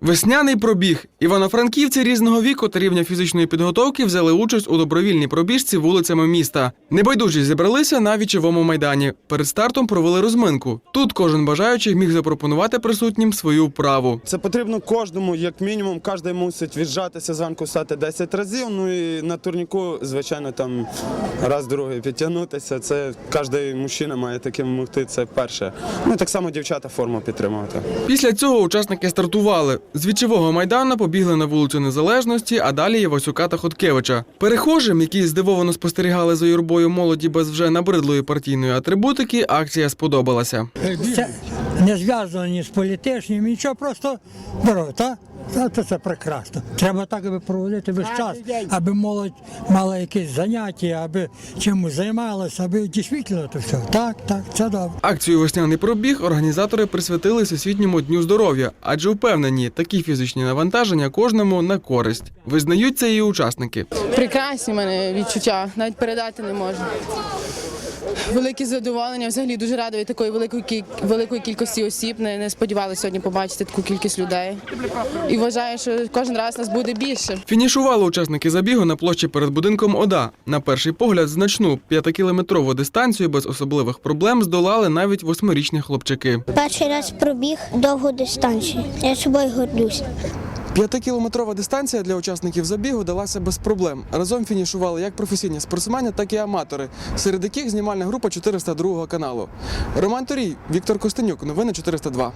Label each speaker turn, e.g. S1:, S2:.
S1: Весняний пробіг. Івано-франківці різного віку та рівня фізичної підготовки взяли участь у добровільній пробіжці вулицями міста. Небайдужі зібралися на вічовому майдані. Перед стартом провели розминку. Тут кожен бажаючий міг запропонувати присутнім свою вправу.
S2: Це потрібно кожному, як мінімум, кожен мусить віджатися зранку стати 10 разів. Ну і на турніку, звичайно, там раз другий підтягнутися. Це кожен мужчина має таким могти. Це перше. Ну і так само дівчата форму підтримувати.
S1: Після цього учасники стартували. З вічового майдану побігли на вулицю Незалежності, а далі Євасюка та Хоткевича. Перехожим, які здивовано спостерігали за юрбою молоді без вже набридлої партійної атрибутики, акція сподобалася.
S3: Не зв'язано ні з політичним, нічого, просто так? Та, то це прекрасно. Треба так аби проводити весь час, аби молодь мала якісь заняття, аби чимось займалася, аби дійсно то все. Так, так, це добре.
S1: Акцію Весняний пробіг організатори присвятили Всесвітньому дню здоров'я, адже впевнені, такі фізичні навантаження кожному на користь. Визнають це і учасники.
S4: Прекрасні в мене відчуття, навіть передати не можу. Велике задоволення, взагалі дуже рада від такої великої кі- великої кількості осіб. Не, не сподівалася сьогодні побачити таку кількість людей. І вважаю, що кожен раз нас буде більше.
S1: Фінішували учасники забігу на площі перед будинком ОДА. На перший погляд, значну п'ятикілометрову дистанцію без особливих проблем здолали навіть восьмирічні хлопчики.
S5: Перший раз пробіг довгу дистанцію. Я собою гордусь.
S1: П'ятикілометрова дистанція для учасників забігу далася без проблем. Разом фінішували як професійні спортсмени, так і аматори, серед яких знімальна група 402 каналу. Роман Торій, Віктор Костенюк, новини 402.